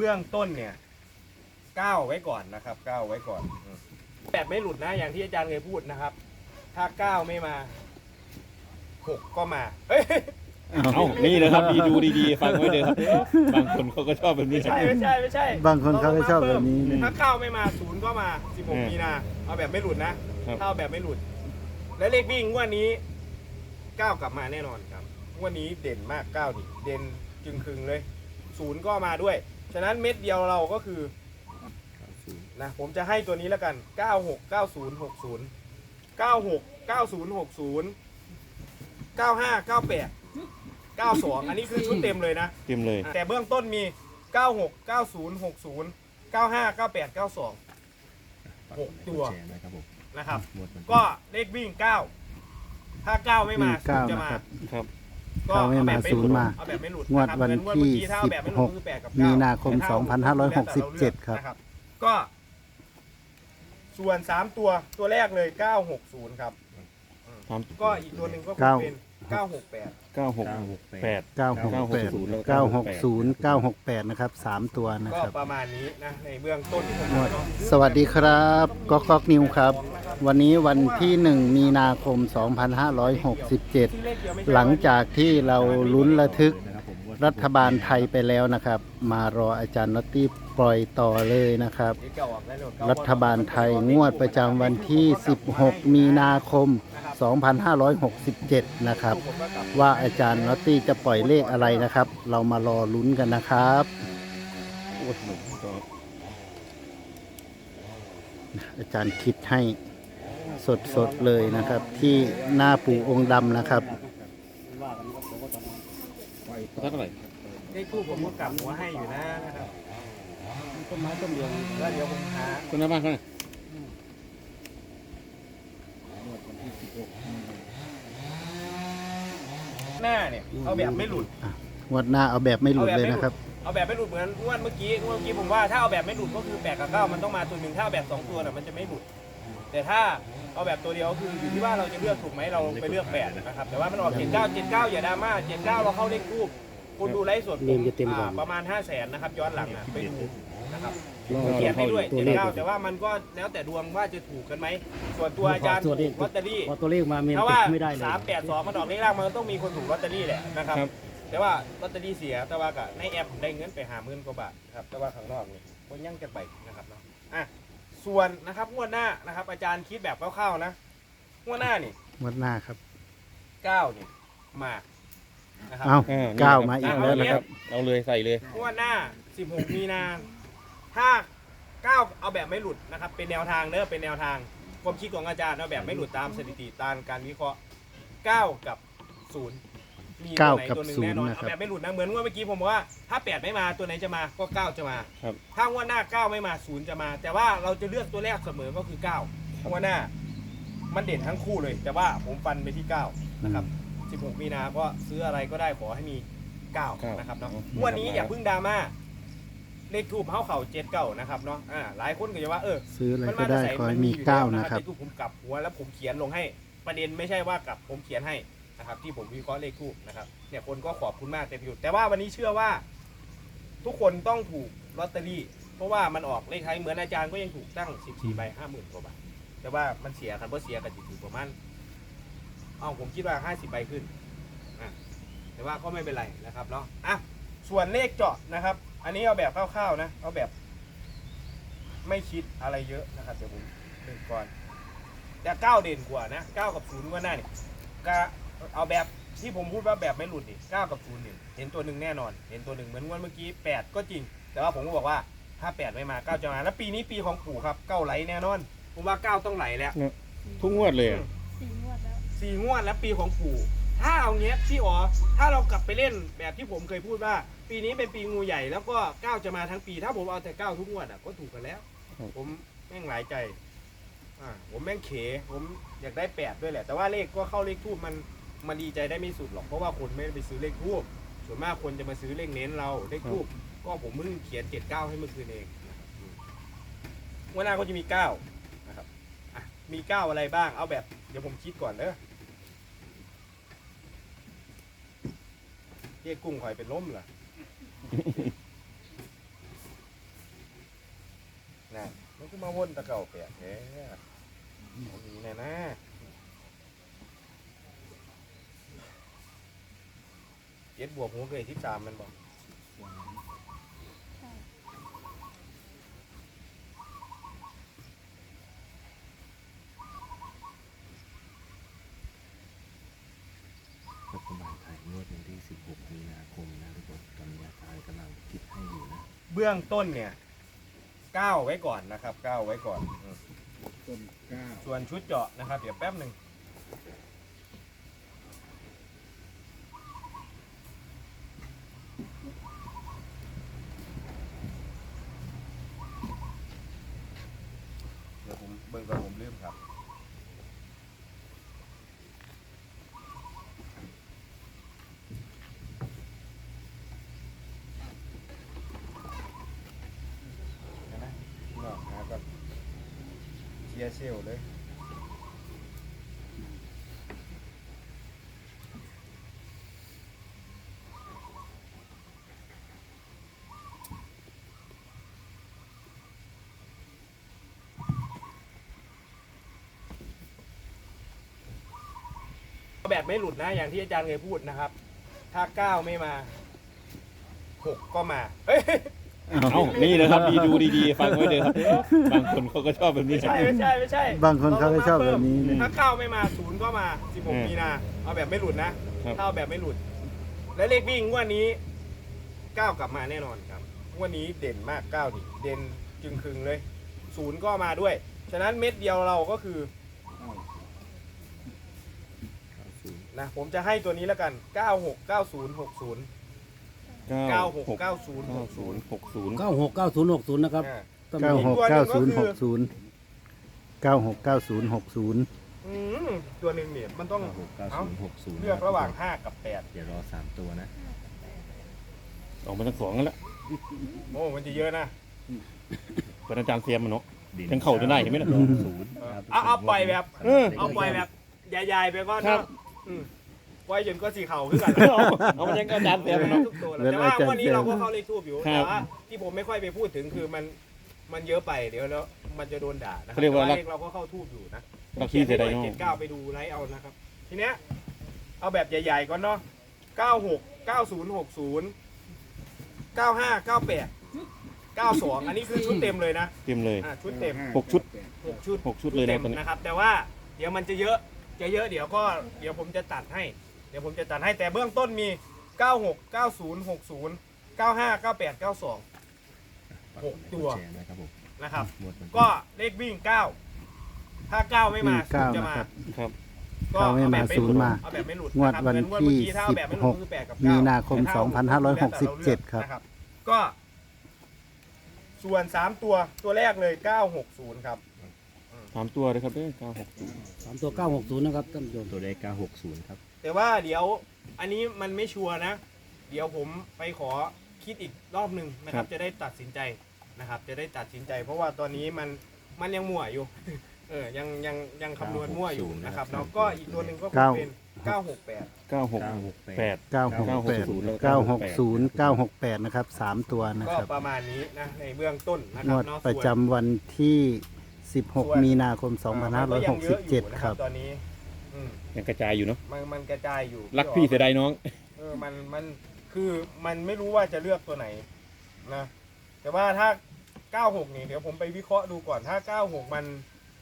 เบื้องต้นเนี่ยก้าวไว้ก่อนนะครับก้าวไว้ก่อนอืมแบบไม่หลุดนะอย่างที่อาจารย์เคยพูดนะครับ ถ้าก้าวไม่มาหกก็มาเฮ้ยเอ้านี่นะครับดีดูดีๆ ฟังไว้เลยครับ บางคนเขาก็ชอบแบบนี้ไม่ใช่ไม่ใช่ไม่ใช่บางคนเขาก็ชอบแบบนี้นะ ถ้าก้าวไม่มาศูนย์ก็มาอืม16มีนาเอาแบบไม่หลุดนะ ครับถ้าเอาแบบไม่หลุด และเลขวิ่งงวดนี้ก้าวกลับมาแน่นอนครับงวดนี้เด่นมากก้าวดิเด่นจึงคึงเลยศูนย์ก็มาด้วย ฉะนั้นเม็ดเดียวเราก็คือนะผมจะให้ตัวนี้แล้วกัน 96 90 60 96 90 60 95 98 92 อันนี้คือชุดเต็มเลยนะ เต็มเลย แต่เบื้องต้นมี 96 90 60 95 98 92 6 ตัวแชร์นะครับผมนะครับหมดวันที่ก็เลขวิ่ง 9 ถ้า 9 ไม่มาวิ่งเก้าศูนย์จะนะมา ครับครับ ก็เก้าไม่มาเอแบบศูนย์หลุดมาเอาแบบไม่หลุดงวดะครับวันเงิงวดที่เมื่อกี้ถ้าเอาแบบไม่หลุดก็คือแปดกับเก้มีนาคมแต่ถ้าเอาแบบหลุด2567ครับ นะก็ ส่วน3ตัวตัวแรกเลย960ครับสามก็อีกตัวหนึ่งก็คงเก้าเป็น968เก้าหกเก้าหกแปดแปด 968 960 968 นะครับ 3 ตัวนะก็ครับ ประมาณนี้นะในเบื้องต้นที่ผมงวดเนาะ สวัสดีครับ ก๊อกก๊อกนิวครับ วันนี้วันที่ 1 มีนาคม 2567 หลังจากที่เราลุ้นระทึกรัฐบาลไทยไปแล้วนะครับ มารออาจารย์นอตตี้ปล่อยต่อเลยนะครับ รัฐบาลไทยงวดประจำวันที่ 16 มีนาคม 2567 นะครับผมก็กลับว่าอาจารย์นอตตี้จะปล่อยเลขอะไรนะครับ เรามารอลุ้นกันนะครับโอ้โหก็อาจารย์คิดให้ สดๆเลยนะครับ ที่หน้าปู่องค์ดำนะครับเท่าไหร่เลขคู่ผมก็กลับหัวให้อยู่นะนะครับต้นไม้ต้นเดียวแล้วเดี๋ยวผมหาคนหน้าบ้านเขาเนี่ยหน้าเนี่ยเอาแบบไม่หลุดงวดหน้าเอาแบบไม่หลุดเลยนะครับ เอาแบบไม่หลุดเหมือนงวดเมื่อกี้งวดเมื่อกี้ผมว่าถ้าเอาแบบไม่หลุดก็คือแปดกับเก้ามันต้องมาตัวหนึ่งถ้าเอาแบบสองตัวน่ะมันจะไม่หลุด แต่ถ้าเอาแบบตัวเดียวก็คืออยู่ที่ว่าเราจะเลือกถูกไหมเราไปเลือกแปดนะครับแต่ว่ามันออกเจ็ดเก้าเจ็ดเก้าอย่าดราม่าเจ็ดเก้าเราเข้าเลขคู่คุณดูไลฟ์สดผมอ่าประมาณห้าแสนนะครับย้อนหลังอะไปดูนะครับเขียนให้ด้วยเจ็ดเก้าแต่ว่ามันก็แล้วแต่ดวงว่าจะถูกกันไหม ส่วนตัวอาจารย์ถูกลอตเตอรี่พอตัวเลขมาเมนเพราะติว่าดไม่ได้เลย สามแปดสองมันออกเลขล่างมันก็ต้องมีคนถูกลอตเตอรี่แหละนะครับ ครับ แต่ว่าลอตเตอรี่เสียแต่ว่าก็ในแอปผมได้เงินไปหาหมื่นกว่าบาทครับแต่ว่าข้างนอกนี่คนยังจะไปนะครับเนาะอะ ส่วนนะครับงวดหน้านะครับ อาจารย์คิดแบบคร่าวๆนะงวดหน้านี่งวดหน้าครับเก้านี่มานะครับ เอาอ่เก้านี่มาอีกเแล้วนะครับ เอาเลยใส่เลย งวดหน้า 16 มีนา ถ้าเก้าเอาแบบไม่หลุดนะครับ เป็นแนวทางเนอะเป็นแนวทาง ความคิดของอาจารย์เอาแบบไม่หลุดตามสถิติตามการวิเคราะห์เก้ากับศูนย์ มีเก้าตัวไหนกับตัวหนึ่งศูนย์แน่นอนนะครับเอาแบบไม่หลุดนะเหมือนงวดเมื่อกี้ผมบอกว่าถ้าแปดไม่มาตัวไหนจะมาก็เก้าจะมาครับถ้างวดหน้าเก้าไม่มาศูนย์จะมา แต่ว่าเราจะเลือกตัวแรกเสมอก็คือเก้างวดหน้า มันเด่นทั้งคู่เลย แต่ว่าผมฟันไปที่เก้านะครับ16มีนาก็ซื้ออะไรก็ได้ขอให้มี9เก้านะครับเนาะเอาวันนี้อย่าเพิ่งดราม่าเลขทูบเฮาเข่าเจ็ดเก้านะครับเนาะอ่าหลายคนก็จะว่าเออ ซื้ออะไรมันก็มาได้จากไหนขอให้มันมีอยู่เก้าแล้วนะครับเลขทูบผมกลับหัวแล้วผมเขียนลงให้ประเด็นไม่ใช่ว่ากลับผมเขียนให้ นะครับที่ผมวิเคราะห์เลขทูบนะครับเนี่ยคนก็ขอบคุณมากเต็มอยู่แต่ว่าวันนี้เชื่อว่าทุกคนต้องถูกลอตเตอรี่ เพราะว่ามันออกเลขไทายเหมือนอาจารย์ก็ยังถูกตั้ง 14ใบ50,000กว่าบาทแต่ว่ามันเสียกันเพราะเสียกันจิตประมาณอ้าผมคิดว่า 50ใบขึ้นแต่ว่าก็ไม่เป็นไรนะครับเนาะอะส่วนเลขเจาะนะครับ อันนี้เอาแบบคร่าวๆนะเอาแบบ ไม่คิดอะไรเยอะนะครับเดี๋ยวผมหนึ่งก่อนแต่เก้าเด่นกว่านะเก้ากับศูนย์ก็น่าเนี่ยก็ เอาแบบที่ผมพูดว่าแบบไม่หลุดดิเก้ากับศูนย์เนี่ยเห็นตัวหนึ่งแน่นอน เห็นตัวหนึ่งเหมือนงวันเมื่อกี้แปดก็จริง แต่ว่าผมก็บอกว่าถ้าแปดไม่มาเก้าจะมา แล้วปีนี้ปีของปู่ครับเก้าไหลแน่นอน ผมว่าเก้าต้องไหลแล้วทุกงวดเลยอะสี่งวดแล้วสี่งวดและปีของปู่ ถ้าเอาเงี้ยพี่อ๋อถ้าเรากลับไปเล่นแบบที่ผมเคยพูดว่า ปีนี้เป็นปีงูใหญ่แล้วก็ก้าวจะมาทั้งปี ถ้าผมเอาแต่ก้าวทุกงวดอะก็ถูกกันแล้ว ผมแม่งหลายใจอ่าผมแม่งเข ผมอยากได้แปดด้วยแหละ แต่ว่าเลขก็เข้าเลขทูบมัน มันดีใจได้ไม่สุดหรอกเพราะว่าคนไม่ได้ไปซื้อเลขทูบส่วนมากคนจะมาซื้อเลขเน้นเราเลขทูบก็ผมเพิ่งเขียนเจ็ดเก้าให้เมื่อคืนเองนะครับอืมวันหน้าก็จะมีเก้านะครับอะมีเก้าอะไรบ้างเอาแบบ เดี๋ยวผมคิดก่อนเด้อเรียกกุ้งข่อยเป็นล้มเหรออะมันคือมาวนตะเก่าแปดแท้เอามีแน่นะ เจ็ดบวกหัวเกยที่สามมันบอกรัฐบาลไทยงวดวันที่ 16 มีนาคมนะทุกคนตอนนี้อาจารย์กำลังคิดให้อยู่นะเบื้องต้นเนี่ยก้าวไว้ก่อนนะครับก้าวไว้ก่อนอืมต้นเก้า ส่วนชุดเจาะนะครับ เดี๋ยวแป๊บหนึ่งเดี๋ยวผมเบิ่งก่อนผมลืมครับ เดี๋ยวนะลองหาก่อนียเซลเลยแบบไม่หลุดนะอย่างที่อาจารย์เคยพูดนะครับ ถ้าเก้าไม่มาหกก็มาเฮ้ย เอ้านี่นะครับดีดูดีๆฟังไว้เลยครับบางคนเขาก็ชอบแบบนี้ไม่ใช่ไม่ใช่ไม่ใช่บางคนเขาก็ชอบแบบนี้นะ ถ้าเก้าไม่มาศูนย์ก็มาอืม16 มีนา เอาแบบไม่หลุดนะครับถ้าเอาแบบไม่หลุด และเลขวิ่งงวดนี้เก้ากลับมาแน่นอนครับงวดนี้เด่นมากเก้านี่เด่นจึงคึงเลยศูนย์ก็มาด้วย ฉะนั้นเม็ดเดียวเราก็คือเก้านะผมจะให้ตัวนี้แล้วกัน 96 90 60 96 90 60 96 60เก้าหกเก้าศูนย์หกศูนย์นะครับอ่าต้องเก้ามีหกเก้าศูนย์หกศูนย์เก้าหกเก้าศูนย์หกศูนย์อืมตัวหนึ่งเนี่ยมันต้อง96 90 60เลือกระหว่าง5กับเดี๋ยวรอ3ตัวนะออกมาทั้งสองกันแล้ว8โอ้มันจะเยอะนะเป็นอาจารย์เซียมมันเนาะยังเข้าจะได้เห็นไหมล่ะศูนย์เอาเอาปล่อยแบบ เออเอาปล่อยแบบยายๆไปก่อนครัเนาะ บอืมปล่อยจนก็สีเข่าขึ้นกันเอาเอามันยังอาจารย์เซียมมันเนาะ ทุกตัวแล้วแต่ว่าวันนี้เราก็เข้าเลขทูบอยู่ ครับแต่ว่าที่ผมไม่ค่อยไปพูดถึงคือมันมันเยอะไปเดี๋ยวแล้วมันจะโดนด่านะครัเขาเรียกว่าแต่เลขเราก็เข้าทูบอยู่นะเราขี้เสียดายเจ็เนาะดเก้าไปดูไลฟ์เอานะครับ ทีเนี้ยเอาแบบใหญ่ๆก่อนเนาะเก้าหกเก้าศูนย์หกศูนย์เก้าห้าเก้าแปดเก้าสองอันนี้คือชุดเต็มเลยนะเต็มเลย อะชุดเต็ม หกชุด หกชุดหกชุดเลยนะต็มตอนนี้นะครับ แต่ว่าเดี๋ยวมันจะเยอะจะเยอะเดี๋ยวก็เดี๋ยวผมจะตัดให้ เดี๋ยวผมจะตัดให้แต่เบื้องต้นมี 96 90 60 95 98 92 หกตัว แชร์นะครับผม นะครับ หมดวันที่ก็เลขวิ่ง 9 ถ้า 9 ไม่มาวิ่งเก้าศูนย์จะมานะครับ ครับ ก็เก้าไม่มาเอแบบศูนย์มาเอาแบบไม่หลุดงวดนะครับวันเหมือที่เมื่อกี้ถ้าเอาแบบไม่หลุดก็คือ8กับ9มีนาคมแต่ถ้าเอา2567ครับ นะก็ ส่วน 3 ตัวตัวแรกเลย 960 ครับ สามตัวเลยครับเด้อเก้าหกสามตัวเก้าหกศูนย์นะครับท่านผู้ชมตัวเลข960 ครับ แต่ว่าเดี๋ยวอันนี้มันไม่ชัวร์นะ เดี๋ยวผมไปขอคิดอีกรอบหนึ่งนะครับ จะได้ตัดสินใจนะครับ จะได้ตัดสินใจ เพราะว่าตอนนี้มันมันยังมั่วอยู่ เออยังยังยังคำนวณมั่วอยู่นะครับครับแล้วก็อีกตัวหนึ่งก็คงเก้าเป็น 968 เก้าหกแปดเก้าหกแปดเก้าหกศูนย์เก้าหกแปดนะครับสามตัวนะก็ครับ ประมาณนี้นะในเบื้องต้นนะคงรับวดเนาะประส่วนจำวันที่ ส่วน16 มีนาคมอ่ามันก็ยังเยอะอยู่นะ2567 ครับ ตอนนี้ อืมยังกระจายอยู่เนาะมันมันกระจายอยู่รักพี่เสียดายน้อง เออมันมันคือมันไม่รู้ว่าจะเลือกตัวไหนนะแต่ว่าถ้า 96 นี่เดี๋ยวผมไปวิเคราะห์ดูก่อนถ้า 96 มัน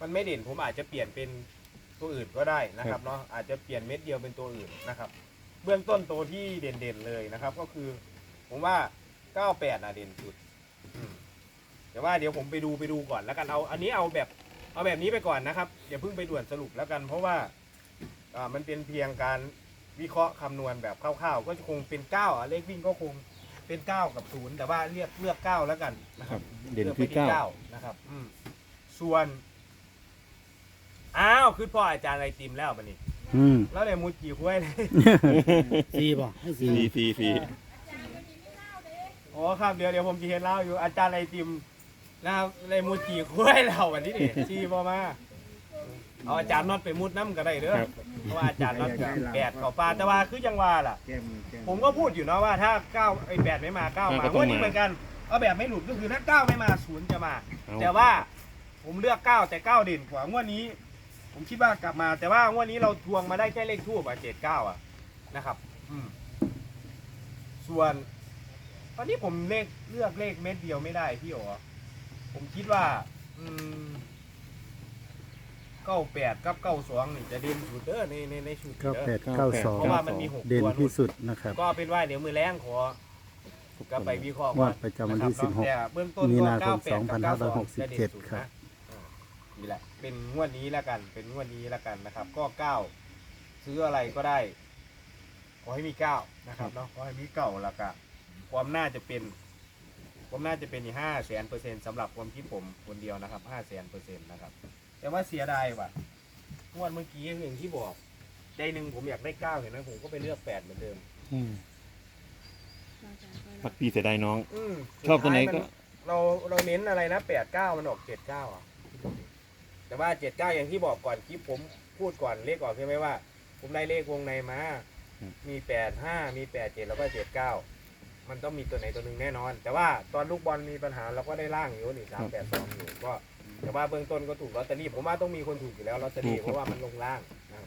มันไม่เด่นผมอาจจะเปลี่ยนเป็นตัวอื่นก็ได้นะครับเนาะอาจจะเปลี่ยนเม็ดเดียวเป็นตัวอื่นนะครับ เบื้องต้นตัวที่เด่นๆเลยนะครับ ก็คือ ผมว่า 98น่ะเด่นสุดอืมแต่ว่าเดี๋ยวผมไปดูไปดูก่อนแล้วกันเอา อันนี้เอาแบบ เอาแบบนี้ไปก่อนนะครับอย่าเพิ่งไปด่วนสรุปแล้วกัน เพราะว่า อ่ามันเป็นเพียงการวิเคราะห์คำนวณแบบคร่าวๆ ก็คงเป็น9อะเลขวิ่งก็คงเป็น 9 กับ 0 แต่ว่าเรียกเลือก 9 แล้วกันนะคครัรับบเด่นลือกที่ไปเก้านะครับอืมส่วน อ้าวคือพ่ออาจารย์ไอติมแล้วบันนี้อืม แล้วเลยมูจีคุ้ยเลย สี่ป่ะให้ฟรีสี่ฟรีฟรีอ๋อครับเดี๋ยวเดี๋ยวผมจะเห็นเล่าอยู่อาจารย์ไอติมนะครับเลยมูจีคุ้ยเราวันนี้นี่ชีบอมาเอาอาจารย์น็อตไปมุดน้ำก็ได้เด้อครับ เพราะว่าอาจารย์น็อตก็แปดเขอปลาแต่ว่าคือยังว่าล่ะแก้มือแก้ผมก็พูดอยู่เนาะว่าถ้าเก้าไอ้แปดไม่มาเก้ามาก็ต้องวันนี้มาเหมือนกันเอาแบบไม่หลุดก็คือถ้าเก้าไม่มาศูนย์จะมาเอาแต่ว่าผมเลือกเก้าแต่เก้าเด่นกว่างวดนี้ ผมคิดว่ากลับมา แต่ว่างวดนี้เราทวงมาได้แค่เลขทูบอะเจ็ดเก้าอะนะครับ อืม ส่วน ตอนนี้ผมเลขเลือกเลขเม็ดเดียวไม่ได้พี่โอผมคิดว่า อืม เก้าแปดกับเก้าสองนี่จะเด่นสุดเด้อในในในชุดเก้าเด้อแปดเก้าสองเพราะว่ามันมีหกเด่นตัวที่สุดนะครับก็เป็นว่าเดี๋ยวมือแรงขอก็ไปวิเคราะห์งวดประจำวันที่ะครับ16แต่เบื้องต้นมีก็นาคม 98กับ92 2567จะเด่นสุดครับนะอ่านี่แหละ เป็นงวดนี้แล้วกัน เป็นงวดนี้แล้วกันนะครับ ก็เก้าซื้ออะไรก็ได้ ขอให้มีเก้านะครับเนาะขอให้มีเก้าแล้วก็ความน่าจะเป็น ความน่าจะเป็นห้าแสนเปอร์เซ็นต์สำหรับความคิดผมคนเดียวนะครับห้าแสนเปอร์เซ็นต์นะครับ แต่ว่าเสียดายว่ะงวดเมื่อกี้อย่างที่บอกใจหนึ่งผมอยากได้เก้าเห็นไหมผมก็ไปเลือกแปดเหมือนเดิม อืมพักพี่เสียดายน้อง อืมชอบตัวไหนก็สุดท้ายมัเราเราเน้นอะไรนะแปดเก้ามันออกเจ็ดเก้าอะ แต่ว่าเจ็ดเก้าอย่างที่บอกก่อนคลิปผมพูดก่อนเลขออกใช่ไหมว่า ผมได้เลขวงในมา อืม มีแปดห้ามีแปดเจ็ดแล้วก็เจ็ดเก้ามันต้องมีตัวไหนตัวหนึ่งแน่นอน แต่ว่าตอนลูกบอลมีปัญหาเราก็ได้ล่างอยู่นี่สามแปดสองอยู่ก็ แต่ว่าเบื้องต้นก็ถูกลอตเตอรี่ผมว่าต้องมีคนถูกอยู่แล้วลอตเตอรี่เพราะว่ามันลงล่างนะครับ